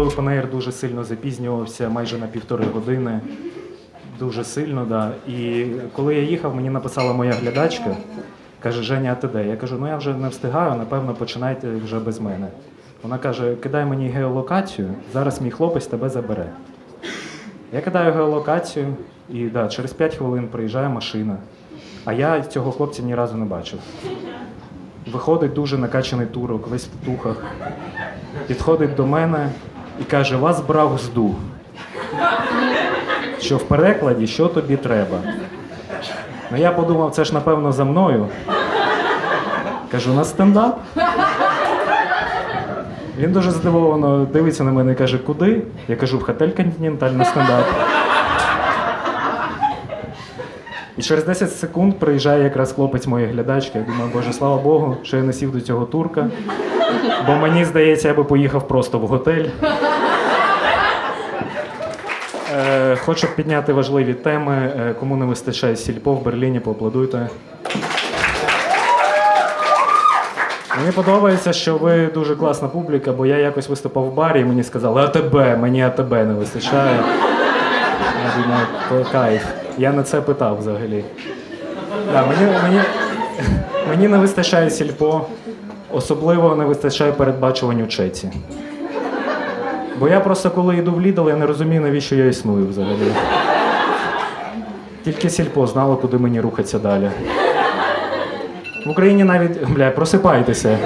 коли опенейр дуже сильно запізнювався, майже на півтори години. Дуже сильно, да. І коли я їхав, мені написала моя глядачка, каже, Женя, а ти де? Я кажу, ну я вже не встигаю, напевно, починайте вже без мене. Вона каже: кидай мені геолокацію, зараз мій хлопець тебе забере. Я кидаю геолокацію, і да, через 5 хвилин приїжджає машина. А я цього хлопця ні разу не бачив. Виходить дуже накачаний турок, весь в татухах. Підходить до мене і каже: вас брав зду. Що в перекладі, що тобі треба. Ну я подумав, це ж напевно за мною. Кажу, на стендап. Він дуже здивовано дивиться на мене і каже, куди? Я кажу, в готель Континенталь на стендап. І через 10 секунд приїжджає якраз хлопець моєї глядачки. Я думаю, боже, слава Богу, що я не сів до цього турка. Бо мені здається, я би поїхав просто в готель. Е, Хочу підняти важливі теми. Е, Кому не вистачає сільпо в Берліні, поаплодуйте. Мені подобається, що ви дуже класна публіка, бо я якось виступав в барі і мені сказали, АТБ, мені АТБ не вистачає. Я думаю, то кайф. Я на це питав взагалі. Да, мені, мені, мені не вистачає сільпо, особливо не вистачає передбачуванню чеці. Бо я просто коли йду в Lidl, я не розумію, навіщо я існую взагалі. Тільки сільпо знало, куди мені рухатися далі. В Україні навіть, бля, просипайтеся.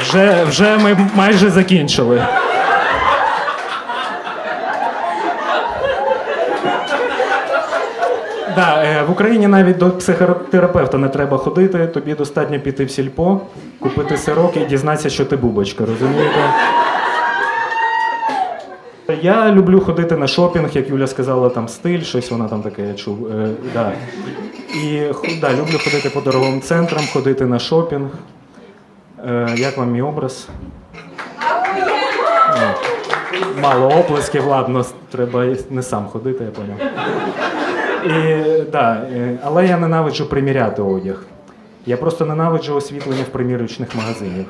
Вже, вже ми майже закінчили. Да, е, в Україні навіть до психотерапевта не треба ходити, тобі достатньо піти в сільпо, купити сирок і дізнатися, що ти бубочка, розумієте? Я люблю ходити на шопінг, як Юля сказала, там стиль, щось вона там таке я чув. Е, да. І да, люблю ходити по дорогим центрам, ходити на шопінг. Е, як вам мій образ? Мало оплесків, ладно, треба не сам ходити, я поняв. І, да, але я ненавиджу приміряти одяг. Я просто ненавиджу освітлення в примірочних магазинах.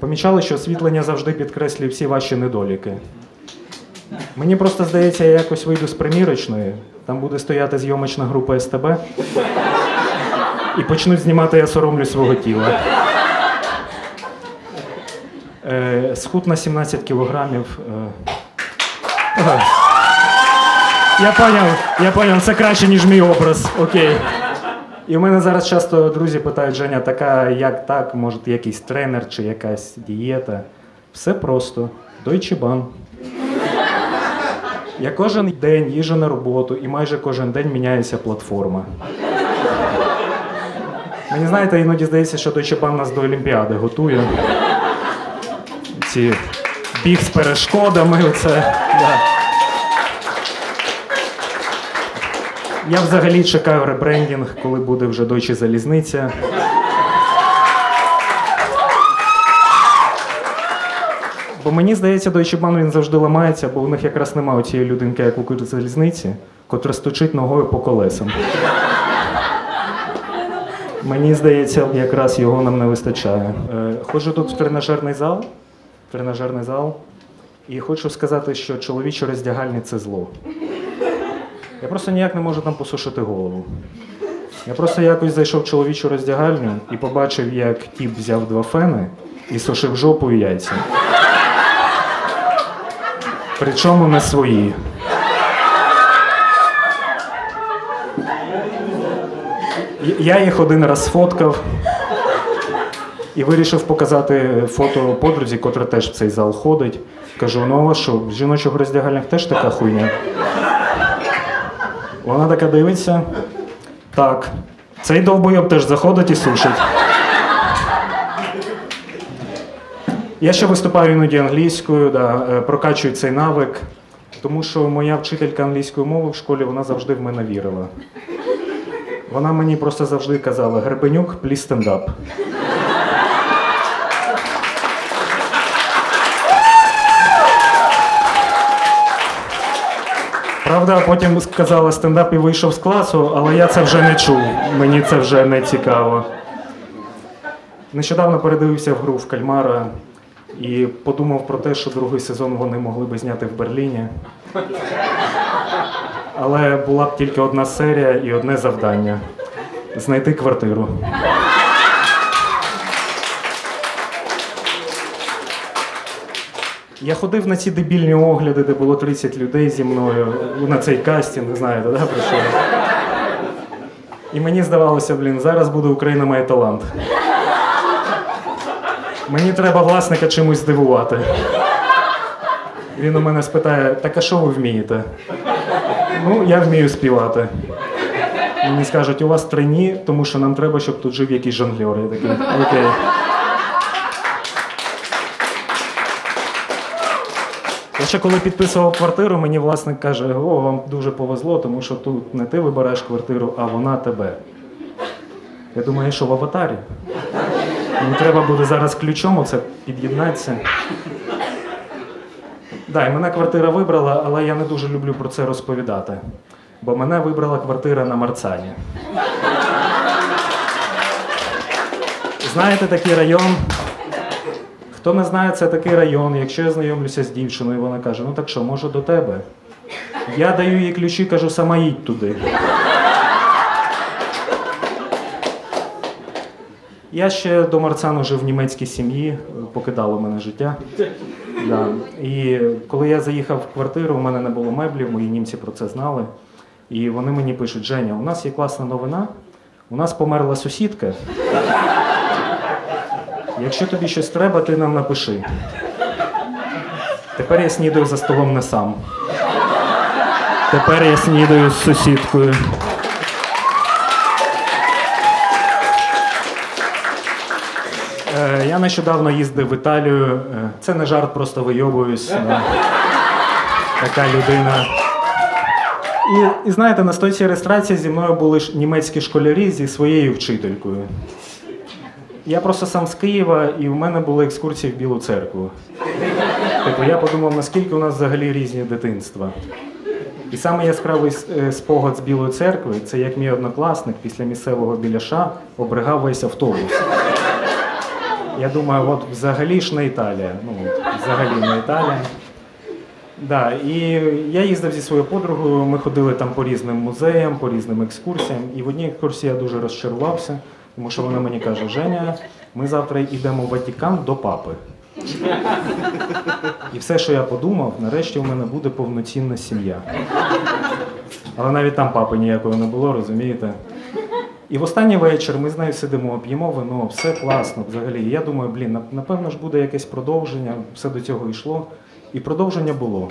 Помічали, що освітлення завжди підкреслює всі ваші недоліки. Мені просто здається, я якось вийду з примірочної, там буде стояти зйомочна група СТБ. І почнуть знімати я соромлю свого тіла. Е, схуд на 17 кілограмів. Е. Я поняв, я поняв, це краще, ніж мій образ. Окей. І в мене зараз часто друзі питають, Женя, така як так, може якийсь тренер чи якась дієта. Все просто. Deutsche Bahn. Я кожен день їжджу на роботу і майже кожен день міняється платформа. Мені знаєте, іноді здається, що Deutsche Bahn нас до Олімпіади готує. Ці біг з перешкодами, оце. Да. Я взагалі чекаю ребрендінг, коли буде вже Deutsche залізниця. Бо мені здається, Deutsche Bahn він завжди ламається, бо в них якраз немає цієї людинки, як у Укрзалізниці, котра стучить ногою по колесам. Мені здається, якраз його нам не вистачає. Е, Ходжу тут в тренажерний зал. Тренажерний зал. І хочу сказати, що чоловічі роздягальні це зло. Я просто ніяк не можу там посушити голову. Я просто якось зайшов в чоловічу роздягальню і побачив, як тіп взяв два фени і сушив жопу і яйця. Причому не свої. Я- їх один раз сфоткав і вирішив показати фото подрузі, котра теж в цей зал ходить. Кажу, ну а що, в жіночих роздягальнях теж така хуйня? Вона така дивиться. Так, цей довбойоб теж заходить і сушить. Я ще виступаю іноді англійською, да, е, прокачую цей навик, тому що моя вчителька англійської мови в школі вона завжди в мене вірила. Вона мені просто завжди казала: Гребенюк, please stand Правда, потім сказала стендап і вийшов з класу, але я це вже не чув. Мені це вже не цікаво. Нещодавно передивився в гру в Кальмара і подумав про те, що другий сезон вони могли би зняти в Берліні. Але була б тільки одна серія і одне завдання знайти квартиру. Я ходив на ці дебільні огляди, де було 30 людей зі мною, на цей кастинг, знаєте, да, про що? І мені здавалося, блін, зараз буде Україна має талант. Мені треба власника чимось здивувати. Він у мене спитає: так а що ви вмієте? Ну, я вмію співати. Мені скажуть, у вас три ні, тому що нам треба, щоб тут жив якийсь жонглер. Я такий, окей. Я ще коли підписував квартиру, мені власник каже: о, вам дуже повезло, тому що тут не ти вибираєш квартиру, а вона тебе. Я думаю, що в аватарі? Мені треба буде зараз ключом оце під'єднатися. Да, і мене квартира вибрала, але я не дуже люблю про це розповідати. Бо мене вибрала квартира на Марцані. Знаєте такий район? Хто не знає, це такий район. Якщо я знайомлюся з дівчиною, вона каже: ну так що, може до тебе? Я даю їй ключі, кажу, сама їдь туди. Я ще до Марцану жив в німецькій сім'ї, покидало мене життя. Да. І коли я заїхав в квартиру, у мене не було меблів, мої німці про це знали. І вони мені пишуть: Женя, у нас є класна новина, у нас померла сусідка. Якщо тобі щось треба, ти нам напиши. Тепер я снідаю за столом не сам. Тепер я снідаю з сусідкою. Е, Я нещодавно їздив в Італію. Е, Це не жарт, просто вийобуюсь. Е, Така людина. І, і знаєте, на стойці реєстрації зі мною були ж німецькі школярі зі своєю вчителькою. Я просто сам з Києва, і в мене були екскурсії в Білу церкву. Типу, я подумав, наскільки у нас взагалі різні дитинства. І саме яскравий е, спогад з Білої церкви це як мій однокласник після місцевого біляша обригав весь автобус. Я думаю, от взагалі ж не Італія. Ну, взагалі не Італія. Да, і я їздив зі своєю подругою, ми ходили там по різним музеям, по різним екскурсіям. І в одній екскурсії я дуже розчарувався, тому що вона мені каже: Женя, ми завтра йдемо в Ватикан до папи. І все, що я подумав, нарешті у мене буде повноцінна сім'я. Але навіть там папи ніякого не було, розумієте? І в останній вечір ми з нею сидимо, п'ємо вино, все класно взагалі. І я думаю, блін, напевно ж буде якесь продовження, все до цього йшло. І продовження було.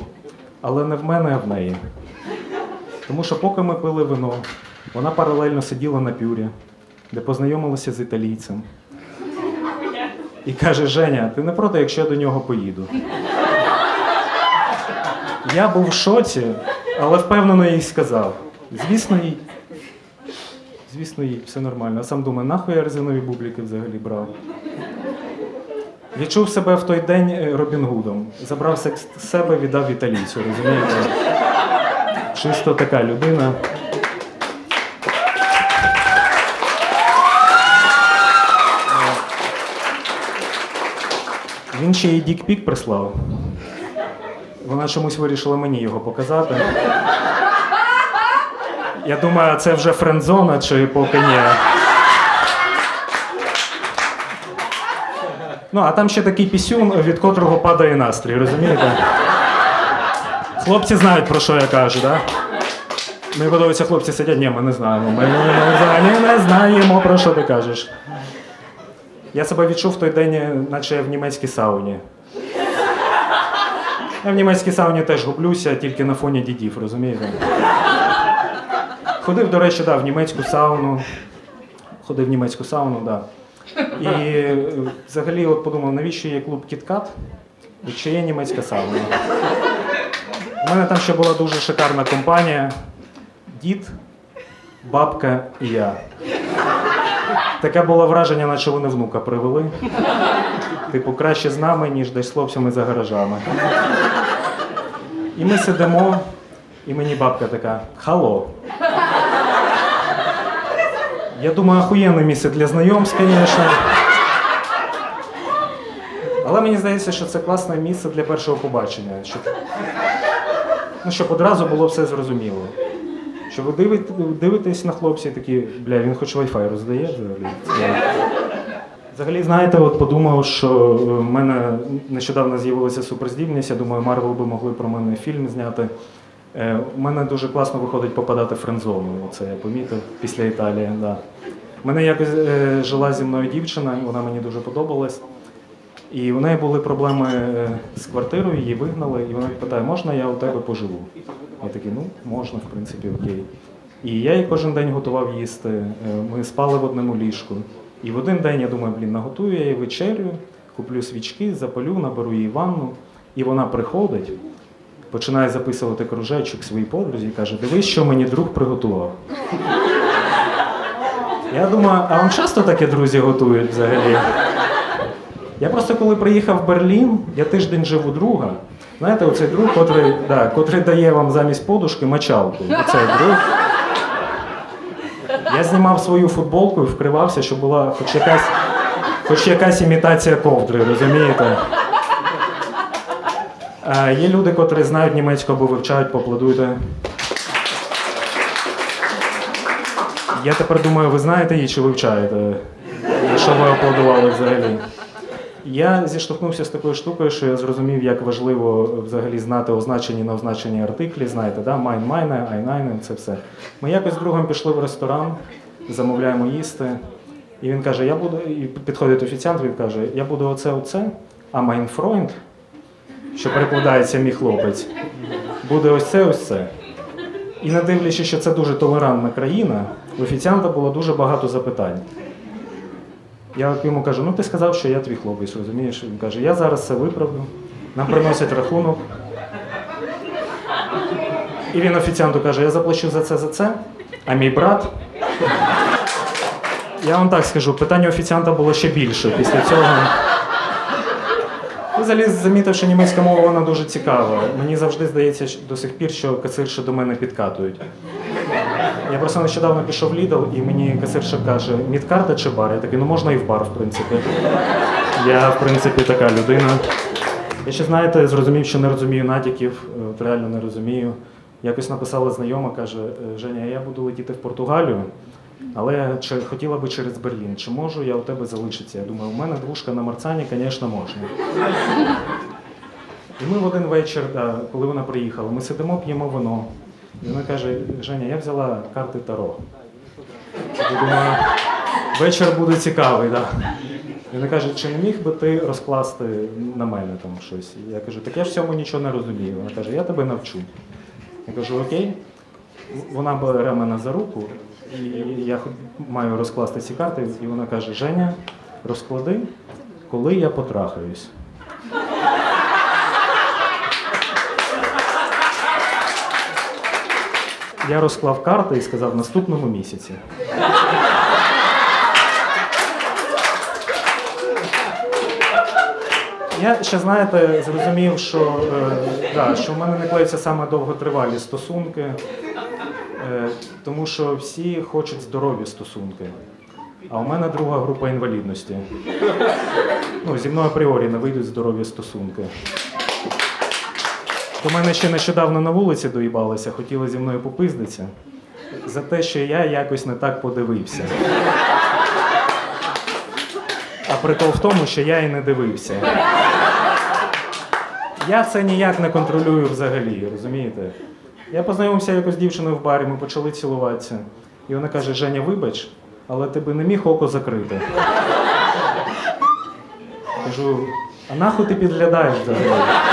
Але не в мене, а в неї. Тому що поки ми пили вино, вона паралельно сиділа на пюрі, де познайомилася з італійцем. І каже: Женя, ти не проти, якщо я до нього поїду. Я був в шоці, але впевнено їй сказав. Звісно, їй. Звісно, їй все нормально. А сам думаю, нахуй я резинові бубліки взагалі брав. Відчув себе в той день е, Робін Гудом. Забрав з себе, віддав італійцю, розумієте? Чисто така людина. Він ще їй дікпік прислав. Вона чомусь вирішила мені його показати. Я думаю, це вже френдзона чи поки ні. Ну, а там ще такий пісюн, від котрого падає настрій, розумієте? Хлопці знають, про що я кажу, так? Да? Мені подобається, хлопці сидять, ні, ми не знаємо. Ми взагалі не знаємо, про що ти кажеш. Я себе відчув в той день, наче я в німецькій сауні. Я в німецькій сауні теж гублюся, тільки на фоні дідів, розумієте? Ходив, до речі, да, в німецьку сауну. Ходив в німецьку сауну, так. Да. І е, взагалі от подумав, навіщо є клуб Кіткат, якщо є німецька сауна. У мене там ще була дуже шикарна компанія. Дід, бабка і я. Таке було враження, наче вони внука привели. Типу, краще з нами, ніж десь з хлопцями за гаражами. І ми сидимо, І мені бабка така: Хало. Я думаю, охуєнне місце для знайомств, звісно. Але мені здається, що це класне місце для першого побачення. Щоб, ну, щоб одразу було все зрозуміло. Що ви дивите, дивитесь на хлопця і такі, бля, він хоч Wi-Fi роздає взагалі. Взагалі, знаєте, от подумав, що е, в мене нещодавно з'явилася суперздібність. Я думаю, Марвел би могли про мене фільм зняти. Е, У мене дуже класно виходить попадати в френдзону. Це я помітив після Італії. Да. У мене якось е, жила зі мною дівчина, вона мені дуже подобалась. І у неї були проблеми е, з квартирою, її вигнали, і вона питає, можна я у тебе поживу? Я такий, ну, можна, в принципі, окей. І я їй кожен день готував їсти. е, Ми спали в одному ліжку. І в один день я думаю, блін, наготую я їй вечерю, куплю свічки, запалю, наберу їй ванну. І вона приходить, починає записувати кружечок своїй подрузі і каже: Дивись, що мені друг приготував. Я думаю, а вам часто таке друзі готують взагалі? Я просто коли приїхав в Берлін, я тиждень жив у друга. Знаєте, оцей друг, котрий, да, котрий дає вам замість подушки мочалку. Оцей друг. Я знімав свою футболку і вкривався, щоб була хоч якась, хоч якась імітація ковдри, розумієте? А є люди, котрі знають німецьку або вивчають, поаплодуйте. Я тепер думаю, ви знаєте її чи вивчаєте? Що ви аплодували взагалі? Я зіштовхнувся з такою штукою, що я зрозумів, як важливо взагалі знати означені на означені артиклі. Знаєте, да? майн майне, айнайне, це все. Ми якось з другом пішли в ресторан, замовляємо їсти. І він каже: я буду. І підходить офіціант, він каже, я буду оце, оце, а майн фройнд, що перекладається мій хлопець, буде ось це, ось це. І не дивлячись, що це дуже толерантна країна, у офіціанта було дуже багато запитань. Я йому кажу, ну ти сказав, що я твій хлопець, розумієш? Він каже, я зараз це виправлю. Нам приносять рахунок. І він офіціанту каже, я заплачу за це, за це, а мій брат. Я вам так скажу, питання офіціанта було ще більше після цього. Я Взагалі замітив, що німецька мова вона дуже цікава. Мені завжди здається до сих пір, що касирші до мене підкатують. Я просто нещодавно пішов в Lidl, і мені касирша каже, мідкарта чи бар? Я такий, ну можна і в бар, в принципі. Я, в принципі, така людина. Я ще, знаєте, зрозумів, що не розумію натяків, е, реально не розумію. Якось написала знайома, каже, «Е, Женя, я буду летіти в Португалію, але чи, хотіла би через Берлін. Чи можу я у тебе залишитися? Я думаю, у мене двушка на Марцані, звісно, можна. І ми в один вечір, коли вона приїхала, ми сидимо, п'ємо вино. І вона каже: Женя, я взяла карти Таро. Я думаю, вечір буде цікавий, да. І вона каже, чи не міг би ти розкласти на мене там щось? Я кажу, так я ж в цьому нічого не розумію. Вона каже, я тебе навчу. Я кажу, окей. Вона бере мене за руку, і я маю розкласти ці карти, і вона каже: Женя, розклади, коли я потрахаюсь. Я розклав карти і сказав наступному місяці. Я ще знаєте, зрозумів, що, е, да, що в мене не клеються саме довготривалі стосунки, е, тому що всі хочуть здорові стосунки. А у мене друга група інвалідності. Ну, зі мною апріорі не вийдуть здорові стосунки. До мене ще нещодавно на вулиці доїбалися, хотіли зі мною попиздитися за те, що я якось не так подивився. А прикол в тому, що я і не дивився. Я це ніяк не контролюю взагалі, розумієте? Я познайомився якось з дівчиною в барі, ми почали цілуватися. І вона каже: Женя, вибач, але ти би не міг око закрити. Кажу, а нахуй ти підглядаєш взагалі?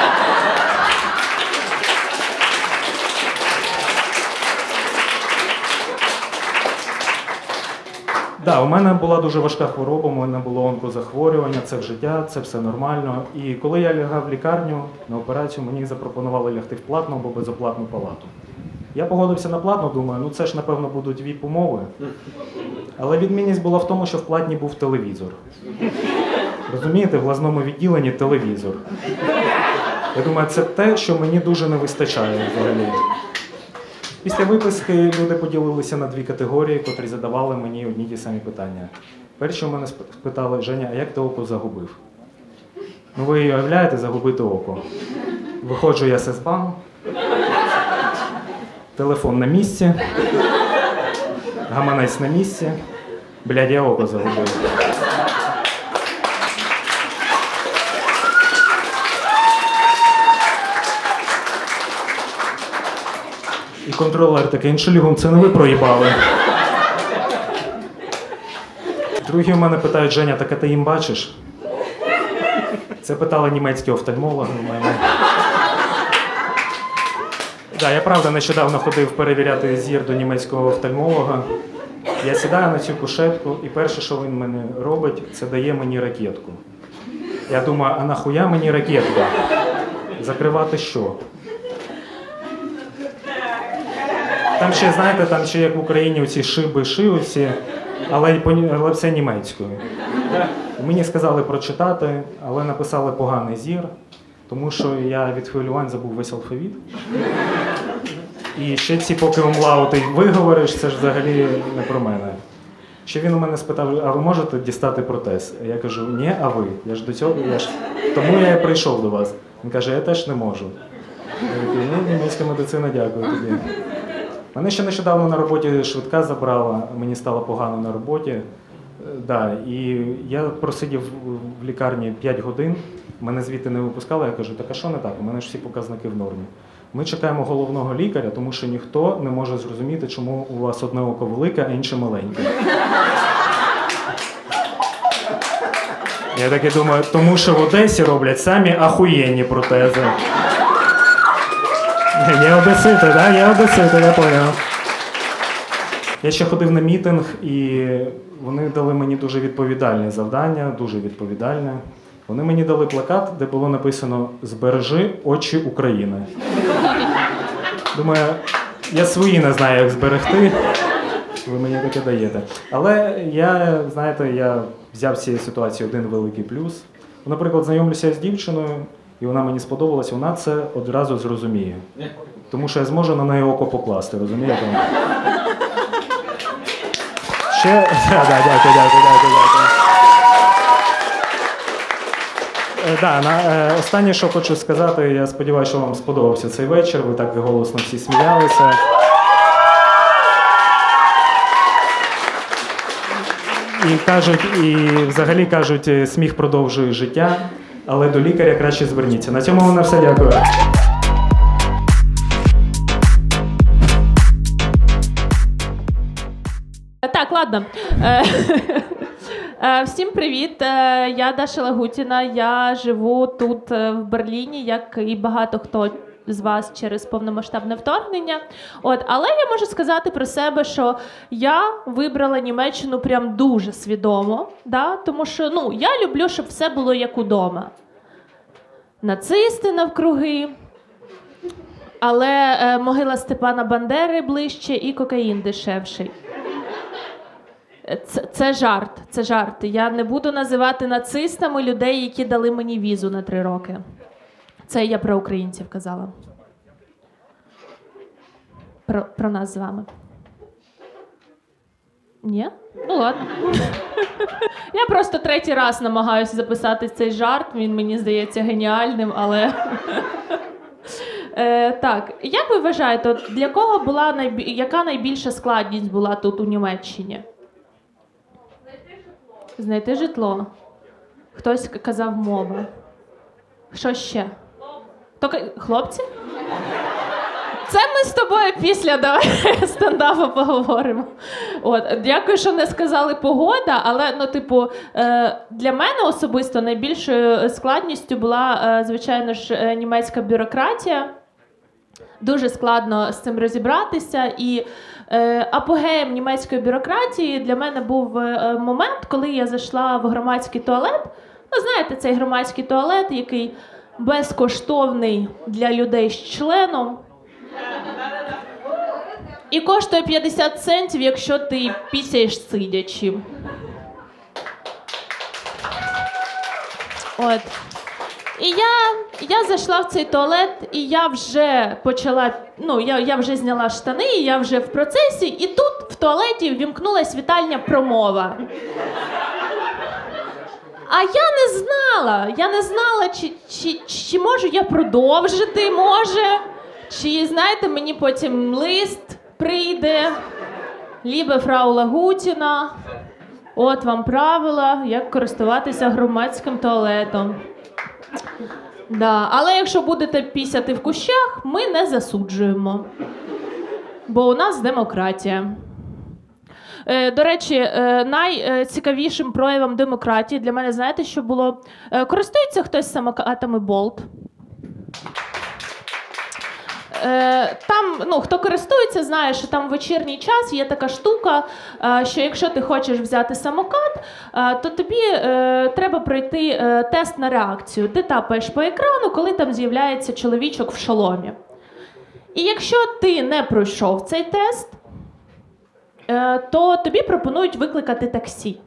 Да, у мене була дуже важка хвороба, у мене було онкозахворювання, це в життя, це все нормально. І коли я лягав в лікарню на операцію, мені запропонували лягти в платну або безоплатну палату. Я погодився на платну, думаю, ну це ж напевно будуть віп умови. Але відмінність була в тому, що в платній був телевізор. Розумієте, в глазному відділенні телевізор. Я думаю, це те, що мені дуже не вистачає взагалі. Після виписки люди поділилися на дві категорії, котрі задавали мені одні ті самі питання. Перші у мене спитали, Женя, а як ти око загубив? Ну ви уявляєте, загубити око. Виходжу я з СБАН, телефон на місці, гаманець на місці. Блядь, я око загубив. І контролер такий, іншелюгом, це не ви проїбали. Другі у мене питають, Женя, так а ти їм бачиш? Це питали німецькі офтальмологи у мене. Да, я правда нещодавно ходив перевіряти зір до німецького офтальмолога. Я сідаю на цю кушетку, і перше, що він мене робить, це дає мені ракетку. Я думаю, а нахуя мені ракетка? Закривати що? Там ще, знаєте, там ще як в Україні оці шиби шиються, але, але все німецькою. Мені сказали прочитати, але написали поганий зір, тому що я від хвилювань забув весь алфавіт. І ще ці поки умлаути виговориш, це ж взагалі не про мене. Ще він у мене спитав, а ви можете дістати протез? Я кажу, ні, а ви. Я ж до цього, я ж... Тому я і прийшов до вас. Він каже, я теж не можу. Я такий, ну, німецька медицина, дякую тобі. Мене ще нещодавно на роботі швидка забрала, мені стало погано на роботі. Е, Да, і я просидів в лікарні 5 годин, мене звідти не випускали. Я кажу, так а що не так? У мене ж всі показники в нормі. Ми чекаємо головного лікаря, тому що ніхто не може зрозуміти, чому у вас одне око велике, а інше маленьке. Я таки думаю, тому що в Одесі роблять самі ахуєнні протези. Я одесити? Да? Я одесити, я поняв. Я ще ходив на мітинг, і вони дали мені дуже відповідальне завдання, дуже відповідальне. Вони мені дали плакат, де було написано Збережи очі України. Думаю, я свої не знаю, як зберегти. Ви мені таке даєте. Але я, знаєте, я взяв з цієї ситуації один великий плюс. Наприклад, знайомлюся з дівчиною, і вона мені сподобалась, вона це одразу зрозуміє. Тому що я зможу на неї око покласти, розумієте? Ще. Дякую, дякую, дякую, дякую. Да, на, е, останнє, що хочу сказати, я сподіваюся, що вам сподобався цей вечір. Ви так голосно всі сміялися. І кажуть, і взагалі кажуть, сміх продовжує життя, але до лікаря краще зверніться. На цьому у мене все дякую. Так, ладно. Е, е, Всім привіт. Е, Я Даша Лагутіна. Я живу тут в Берліні, як і багато хто з вас через повномасштабне вторгнення. От, але я можу сказати про себе, що я вибрала Німеччину прям дуже свідомо, да? тому що ну, я люблю, щоб все було як удома. Нацисти навкруги. Але е, могила Степана Бандери ближче і кокаїн дешевший. Це, це жарт, це жарт. Я не буду називати нацистами людей, які дали мені візу на три роки. Це я про українців казала. Про, про нас з вами. Ні? Ну ладно. Я просто третій раз намагаюся записати цей жарт. Він мені здається геніальним, але. Е, так, як ви вважаєте, для кого була найбі... яка найбільша складність була тут у Німеччині? Знайти житло. Знайти житло. Хтось казав мова. Що ще? Токи... Хлопці? Це ми з тобою після давай стендапу поговоримо. От, дякую, що не сказали погода, але ну, типу, е, для мене особисто найбільшою складністю була, е, звичайно ж, е, німецька бюрократія. Дуже складно з цим розібратися. І апогеєм німецької бюрократії для мене був момент, коли я зайшла в громадський туалет. Ну, знаєте, цей громадський туалет, який безкоштовний для людей з членом. І коштує 50 центів, якщо ти пісяєш сидячи. От. І я, я зайшла в цей туалет, і я вже почала ну, я, я вже зняла штани, я вже в процесі, і тут в туалеті ввімкнулась вітальня промова. А я не знала. Я не знала, чи, чи, чи можу я продовжити, може. Чи, знаєте, мені потім лист прийде. Лібе фрау Лагутіна. От вам правила, як користуватися громадським туалетом. Да. Але якщо будете пісяти в кущах, ми не засуджуємо. Бо у нас демократія. Е, До речі, е, найцікавішим проявом демократії для мене, знаєте, що було? Е, Користується хтось самокатами Болт? Там, ну, хто користується, знає, що там в вечірній час є така штука, що якщо ти хочеш взяти самокат, то тобі треба пройти тест на реакцію. Ти тапаєш по екрану, коли там з'являється чоловічок в шоломі. І якщо ти не пройшов цей тест, то тобі пропонують викликати таксі.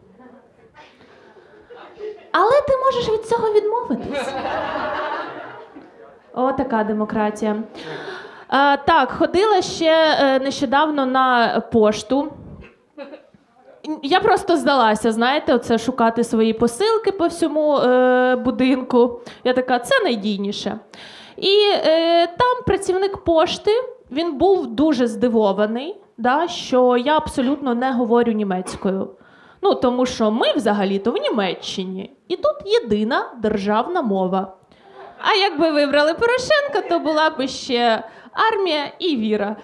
Але ти можеш від цього відмовитись. О, така демократія. Е, так, ходила ще е, нещодавно на пошту. Я просто здалася, знаєте, оце шукати свої посилки по всьому е, будинку. Я така, це найдійніше. І е, там працівник пошти він був дуже здивований, да, що я абсолютно не говорю німецькою. Ну, тому що ми взагалі-то в Німеччині, і тут єдина державна мова. А якби вибрали Порошенка, то була б ще армія і віра.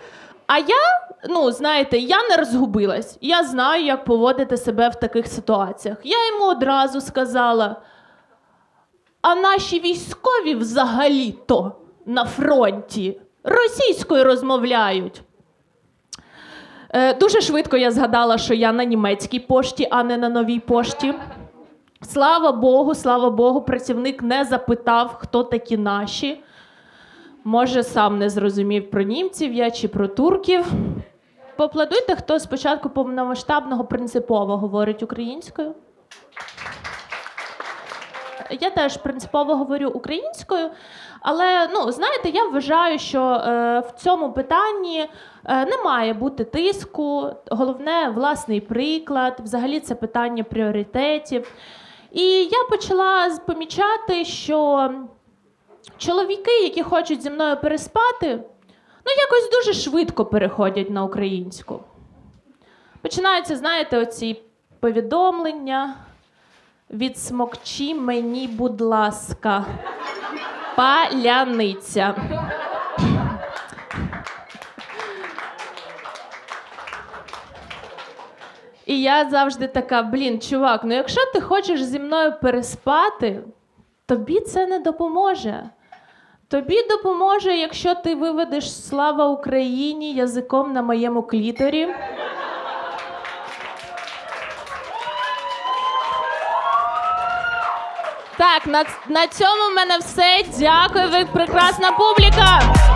А я, ну знаєте, я не розгубилась. Я знаю, як поводити себе в таких ситуаціях. Я йому одразу сказала: а наші військові взагалі-то на фронті російською розмовляють. Е, дуже швидко я згадала, що я на німецькій пошті, а не на новій пошті. Слава Богу, слава Богу, працівник не запитав, хто такі наші. Може, сам не зрозумів про німців я чи про турків. Поаплодуйте, хто спочатку повномасштабного принципово говорить українською. Я теж принципово говорю українською, але ну, знаєте, я вважаю, що е, в цьому питанні не має бути тиску. Головне власний приклад. Взагалі це питання пріоритетів. І я почала помічати, що чоловіки, які хочуть зі мною переспати, ну якось дуже швидко переходять на українську. Починаються, знаєте, оці повідомлення. Відсмокчи мені, будь ласка, паляниця. І я завжди така: блін, чувак, ну якщо ти хочеш зі мною переспати, тобі це не допоможе. Тобі допоможе, якщо ти виведеш слава Україні язиком на моєму кліторі. Так, на, на цьому в мене все. Дякую, ви прекрасна публіка.